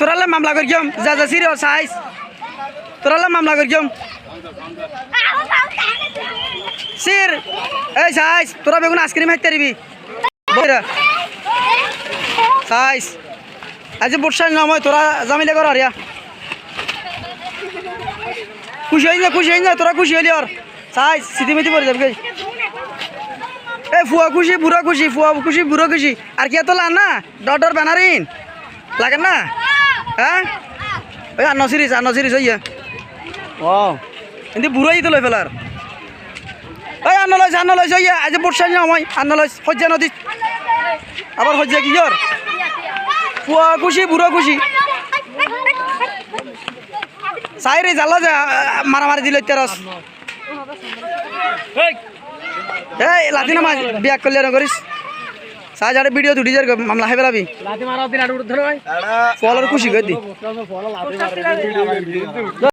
তোরালে মামলা করি গিয়ম যা যা সিরিয় সাইজ তোরালে মামলা করি গিয়ম সির এই সাইজ তোরা বেগুন আইসক্রিম হাইতে দিবি সাইজ আজি বর্ষার সময় তোরা জামিলে কর আরিয়া খুশি হয়ে যা খুশি হয়ে যা তোরা খুশি হইলি আর। সাইজ সিটি মিটি পড়ে যাবে এ, ফুয়া খুশি, বুড়ো খুশি, ফুয়া খুশি, বুড়ো খুশি। আর কি এত লান না? ডর ব্যানারিন লাগে না হ্যাঁ ওই আন্ন সিরিজ আন্ন সিরিজ হইয়া ও কিন্তু বুড়োই তো লই ফেলার ওই আন্ন লইছে আন্ন লইছে হইয়া আজি বর্ষার সময় আন্ন লইছে সজ্জা নদী আবার সজ্জা কি জর ফুয়া খুশি বুড়ো খুশি চাই রে জ্বালা যে মারামারি দিল তেরস এই লাতি নামা বিয়া করলে করিস সাজ আরে ভিডিও তুটি যার মামলা হাই বেলাবি লাতি মারা দিন আড়ু ধরে ভাই ফলের খুশি করে দি। ফল লাথি মারা